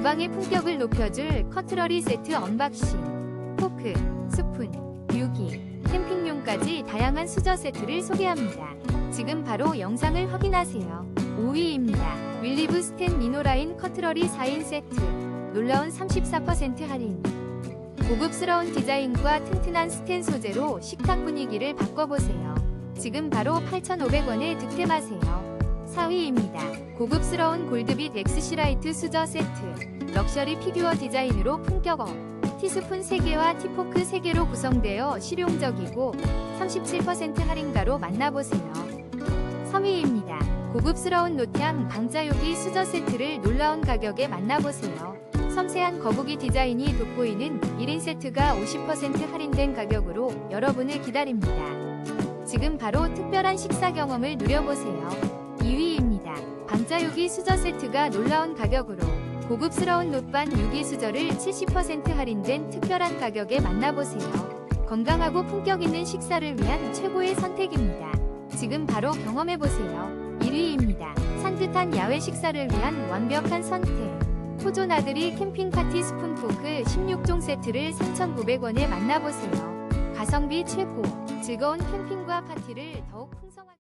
주방의 품격을 높여줄 커트러리 세트 언박싱. 포크, 스푼, 유기, 캠핑용까지 다양한 수저 세트를 소개합니다. 지금 바로 영상을 확인하세요. 5위입니다. 윌리브 스텐 미노라인 커트러리 4인 세트. 놀라운 34% 할인. 고급스러운 디자인과 튼튼한 스텐 소재로 식탁 분위기를 바꿔보세요. 지금 바로 8,500원에 득템하세요. 4위입니다. 고급스러운 골드빛 엑스시라이트 수저 세트. 럭셔리 피규어 디자인으로 품격업. 티스푼 3개와 티포크 3개로 구성되어 실용적이고 37% 할인가로 만나보세요. 3위입니다. 고급스러운 노트향 방자요기 수저 세트를 놀라운 가격에 만나보세요. 섬세한 거북이 디자인이 돋보이는 1인 세트가 50% 할인된 가격으로 여러분을 기다립니다. 지금 바로 특별한 식사 경험을 누려보세요. 2위입니다. 방자요기 수저 세트가 놀라운 가격으로 고급스러운 노반 유기 수저를 70% 할인된 특별한 가격에 만나보세요. 건강하고 품격 있는 식사를 위한 최고의 선택입니다. 지금 바로 경험해보세요. 1위입니다. 산뜻한 야외 식사를 위한 완벽한 선택. 호조 나들이 캠핑 파티 스푼 포크 16종 세트를 3,900원에 만나보세요. 가성비 최고. 즐거운 캠핑과 파티를 더욱 풍성하게